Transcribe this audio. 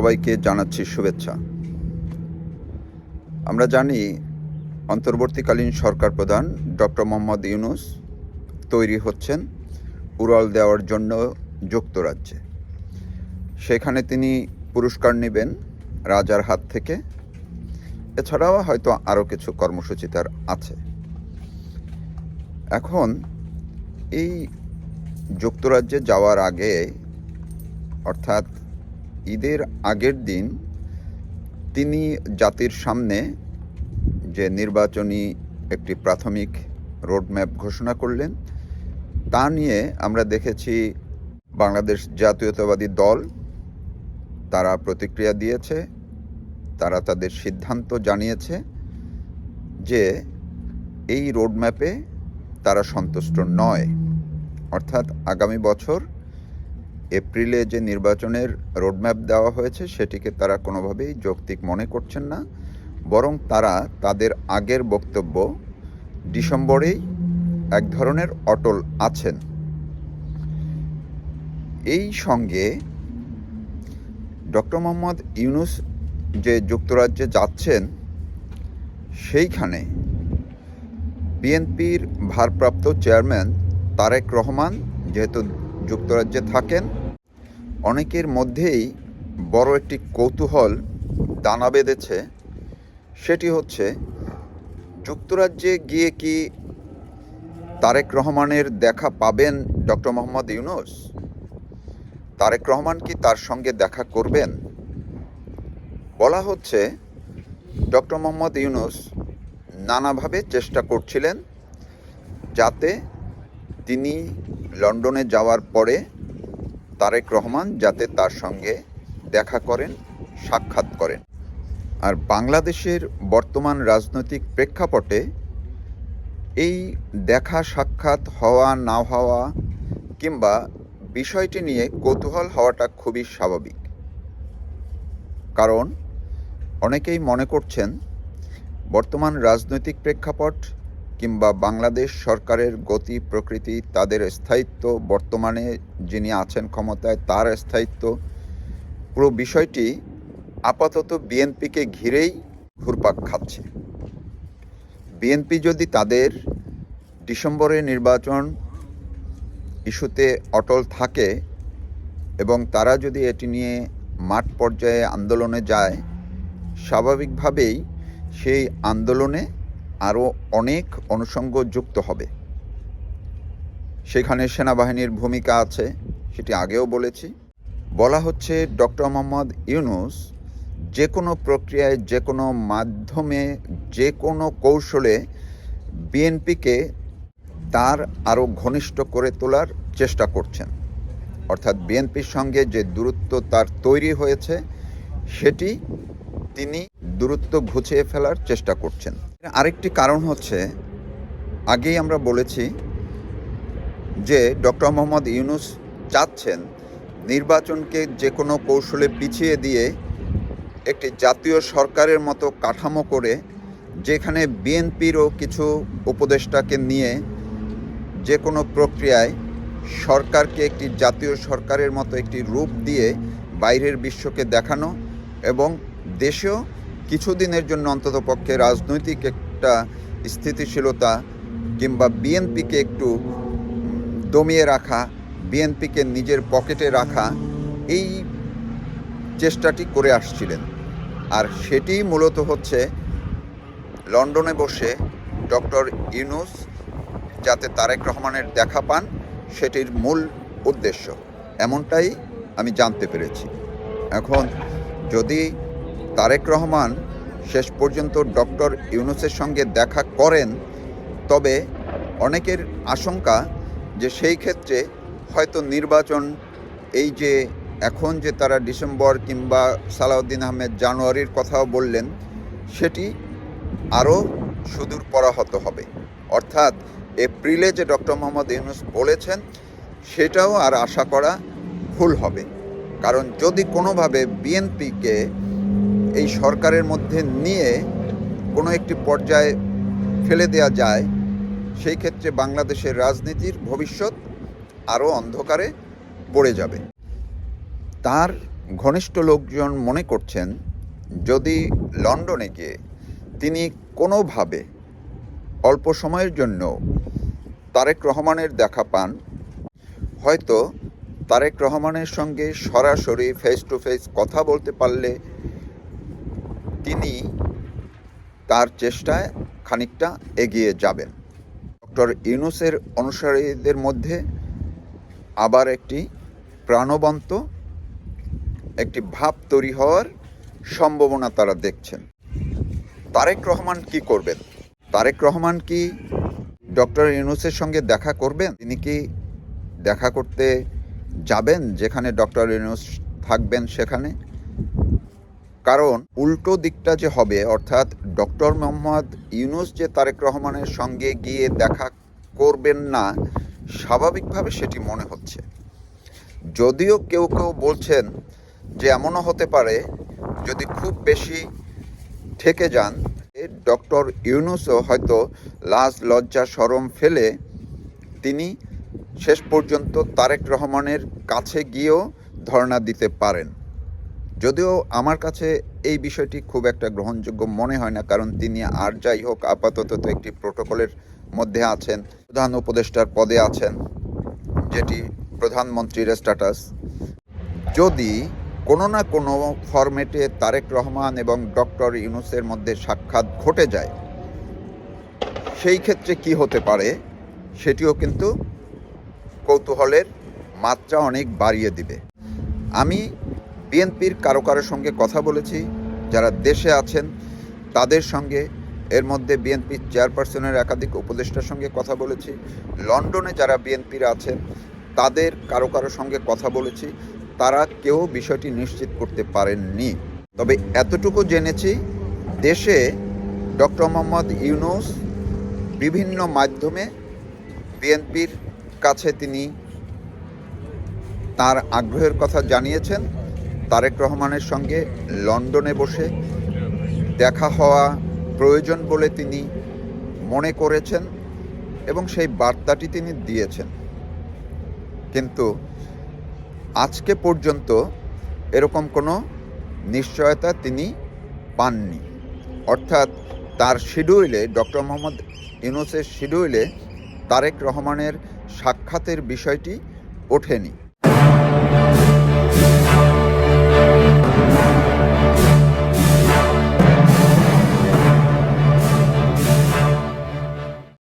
সবাইকে জানাচ্ছি শুভেচ্ছা। আমরা জানি অন্তর্বর্তীকালীন সরকার প্রধান ডক্টর মোহাম্মদ ইউনুস তৈরি হচ্ছেন উড়াল দেওয়ার জন্য যুক্তরাজ্যে। সেখানে তিনি পুরস্কার নেবেন রাজার হাত থেকে। এছাড়াও হয়তো আরও কিছু কর্মসূচি তার আছে। এখন এই যুক্তরাজ্যে যাওয়ার আগে অর্থাৎ ঈদের আগের দিন তিনি জাতির সামনে যে নির্বাচনী একটি প্রাথমিক রোডম্যাপ ঘোষণা করলেন, তা নিয়ে আমরা দেখেছি বাংলাদেশ জাতীয়তাবাদী দল তারা প্রতিক্রিয়া দিয়েছে, তারা তাদের সিদ্ধান্ত জানিয়েছে যে এই রোডম্যাপে তারা সন্তুষ্ট নয়। অর্থাৎ আগামী বছর এপ্রিলে যে নির্বাচনের রোডম্যাপ দেওয়া হয়েছে, সেটিকে তারা কোনোভাবেই যৌক্তিক মনে করছেন না। বরং তারা তাদের আগের বক্তব্য ডিসেম্বরেই এক ধরনের অটল আছেন। এই সঙ্গে ডক্টর মোহাম্মদ ইউনুস যে যুক্তরাজ্যে যাচ্ছেন, সেইখানে বিএনপির ভারপ্রাপ্ত চেয়ারম্যান তারেক রহমান যেহেতু যুক্তরাজ্যে থাকেন অনেকের মধ্যেই বড় একটি কৌতূহল দানা বেঁধেছে। সেটি হচ্ছে, যুক্তরাজ্যে গিয়ে কি তারেক রহমানের দেখা পাবেন ডক্টর মোহাম্মদ ইউনুস? তারেক রহমান কি তার সঙ্গে দেখা করবেন? বলা হচ্ছে, ডক্টর মোহাম্মদ ইউনুস নানাভাবে চেষ্টা করছিলেন যাতে তিনি লন্ডনে যাওয়ার পরে তারেক রহমান যাতে তার সঙ্গে দেখা করেন, সাক্ষাৎ করেন। আর বাংলাদেশের বর্তমান রাজনৈতিক প্রেক্ষাপটে এই দেখা, সাক্ষাৎ, হওয়া, না হওয়া কিংবা বিষয়টি নিয়ে কৌতূহল হওয়াটা খুবই স্বাভাবিক। কারণ অনেকেই মনে করছেন, বর্তমান রাজনৈতিক প্রেক্ষাপট কিংবা বাংলাদেশ সরকারের গতি, প্রকৃতি, তাদের স্থায়িত্ব, বর্তমানে যিনি আছেন ক্ষমতায়, তার স্থায়িত্ব, পুরো বিষয়টি আপাতত বিএনপিকে ঘিরেই ঘুরপাক খাচ্ছে। বিএনপি যদি তাদের ডিসেম্বরে নির্বাচন ইস্যুতে অটল থাকে এবং তারা যদি এটি নিয়ে মাঠ পর্যায়ে আন্দোলনে যায়, স্বাভাবিকভাবেই সেই আন্দোলনে আরও অনেক অনুষঙ্গ যুক্ত হবে। সেখানে সেনাবাহিনীর ভূমিকা আছে, সেটি আগেও বলেছি। বলা হচ্ছে ডক্টর মোহাম্মদ ইউনুস যে কোনো প্রক্রিয়ায় যে কোনো মাধ্যমে যে কোনো কৌশলে বিএনপিকে তার আরও ঘনিষ্ঠ করে তোলার চেষ্টা করছেন। অর্থাৎ বিএনপির সঙ্গে যে দূরত্ব তার তৈরি হয়েছে, সেটি তিনি দূরত্ব ঘুচিয়ে ফেলার চেষ্টা করছেন। আরেকটি কারণ হচ্ছে, আগেই আমরা বলেছি যে ডক্টর মোহাম্মদ ইউনুস চাচ্ছেন নির্বাচনকে যে কোনো কৌশলে পিছিয়ে দিয়ে একটি জাতীয় সরকারের মতো কাঠামো করে, যেখানে বিএনপিরও কিছু উপদেষ্টাকে নিয়ে যে কোনো প্রক্রিয়ায় সরকারকে একটি জাতীয় সরকারের মতো একটি রূপ দিয়ে বাইরের বিশ্বকে দেখানো এবং দেশেও কিছুদিনের জন্য অন্ততপক্ষে রাজনৈতিক একটা স্থিতিশীলতা কিংবা বিএনপিকে একটু দমিয়ে রাখা, বিএনপিকে নিজের পকেটে রাখা, এই চেষ্টাটি করে আসছিলেন। আর সেটি মূলত হচ্ছে লন্ডনে বসে ডক্টর ইউনুস যাতে তারেক রহমানের দেখা পান, সেটির মূল উদ্দেশ্য। এমনটাই আমি জানতে পেরেছি। এখন যদি তারেক রহমান শেষ পর্যন্ত ডক্টর ইউনুসের সঙ্গে দেখা করেন, তবে অনেকের আশঙ্কা যে সেই ক্ষেত্রে হয়তো নির্বাচন এই যে এখন যে তারা ডিসেম্বর কিংবা সালাউদ্দিন আহমেদ জানুয়ারির কথাও বললেন, সেটি আরও সুদূর পরাহত হবে। অর্থাৎ এপ্রিলে যে ডক্টর মোহাম্মদ ইউনুস বলেছেন, সেটাও আর আশা করা ভুল হবে। কারণ যদি কোনোভাবে বিএনপিকে এই সরকারের মধ্যে নিয়ে কোনো একটি পর্যায়ে ফেলে দেওয়া যায়, সেই ক্ষেত্রে বাংলাদেশের রাজনীতির ভবিষ্যৎ আরও অন্ধকারে পড়ে যাবে। তার ঘনিষ্ঠ লোকজন মনে করছেন, যদি লন্ডনে গিয়ে তিনি কোনোভাবে অল্প সময়ের জন্য তারেক রহমানের দেখা পান, হয়তো তারেক রহমানের সঙ্গে সরাসরি ফেস টু ফেস কথা বলতে পারলে তিনি তার চেষ্টায় খানিকটা এগিয়ে যাবেন। ডক্টর ইউনুসের অনুসারীদের মধ্যে আবার একটি প্রাণবন্ত, একটি ভাব তৈরি হওয়ার সম্ভাবনা তারা দেখছেন। তারেক রহমান কি করবেন? তারেক রহমান কি ডক্টর ইউনুসের সঙ্গে দেখা করবেন? তিনি কি দেখা করতে যাবেন যেখানে ডক্টর ইউনুস থাকবেন সেখানে? কারণ উল্টো দিকটা যে হবে, অর্থাৎ ডক্টর মোহাম্মদ ইউনুস যে তারেক রহমানের সঙ্গে গিয়ে দেখা করবেন না, স্বাভাবিকভাবে সেটি মনে হচ্ছে। যদিও কেউ কেউ বলছেন যে এমনও হতে পারে, যদি খুব বেশি ঠেকে যান ডক্টর ইউনুসও হয়তো লাজ, লজ্জা, সরম ফেলে তিনি শেষ পর্যন্ত তারেক রহমানের কাছে গিয়েও ধর্ণা দিতে পারেন। যদিও আমার কাছে এই বিষয়টি খুব একটা গ্রহণযোগ্য মনে হয় না, কারণ তিনি আর যাই হোক আপাতত তো একটি প্রোটোকলের মধ্যে আছেন, প্রধান উপদেষ্টার পদে আছেন, যেটি প্রধানমন্ত্রীর স্ট্যাটাস। যদি কোনো না কোনো ফরম্যাটে তারেক রহমান এবং ডক্টর ইউনুসের মধ্যে সাক্ষাৎ ঘটে যায়, সেই ক্ষেত্রে কি হতে পারে সেটিও কিন্তু কৌতূহলের মাত্রা অনেক বাড়িয়ে দিবে। আমি বিএনপির কারও কারোর সঙ্গে কথা বলেছি, যারা দেশে আছেন, তাদের সঙ্গে। এর মধ্যে বিএনপির চেয়ারপারসনের একাধিক উপদেষ্টার সঙ্গে কথা বলেছি। লন্ডনে যারা বিএনপির আছেন, তাদের কারও কারও সঙ্গে কথা বলেছি। তারা কেউ বিষয়টি নিশ্চিত করতে পারেননি। তবে এতটুকু জেনেছি, দেশে ডক্টর মোহাম্মদ ইউনুস বিভিন্ন মাধ্যমে বিএনপির কাছে তিনি তার আগ্রহের কথা জানিয়েছেন। তারেক রহমানের সঙ্গে লন্ডনে বসে দেখা হওয়া প্রয়োজন বলে তিনি মনে করেছেন এবং সেই বার্তাটি তিনি দিয়েছেন। কিন্তু আজকে পর্যন্ত এরকম কোনো নিশ্চয়তা তিনি পাননি। অর্থাৎ তার শিডিউলে, ডক্টর মোহাম্মদ ইউনুসের শিডিউলে তারেক রহমানের সাক্ষাতের বিষয়টি ওঠেনি।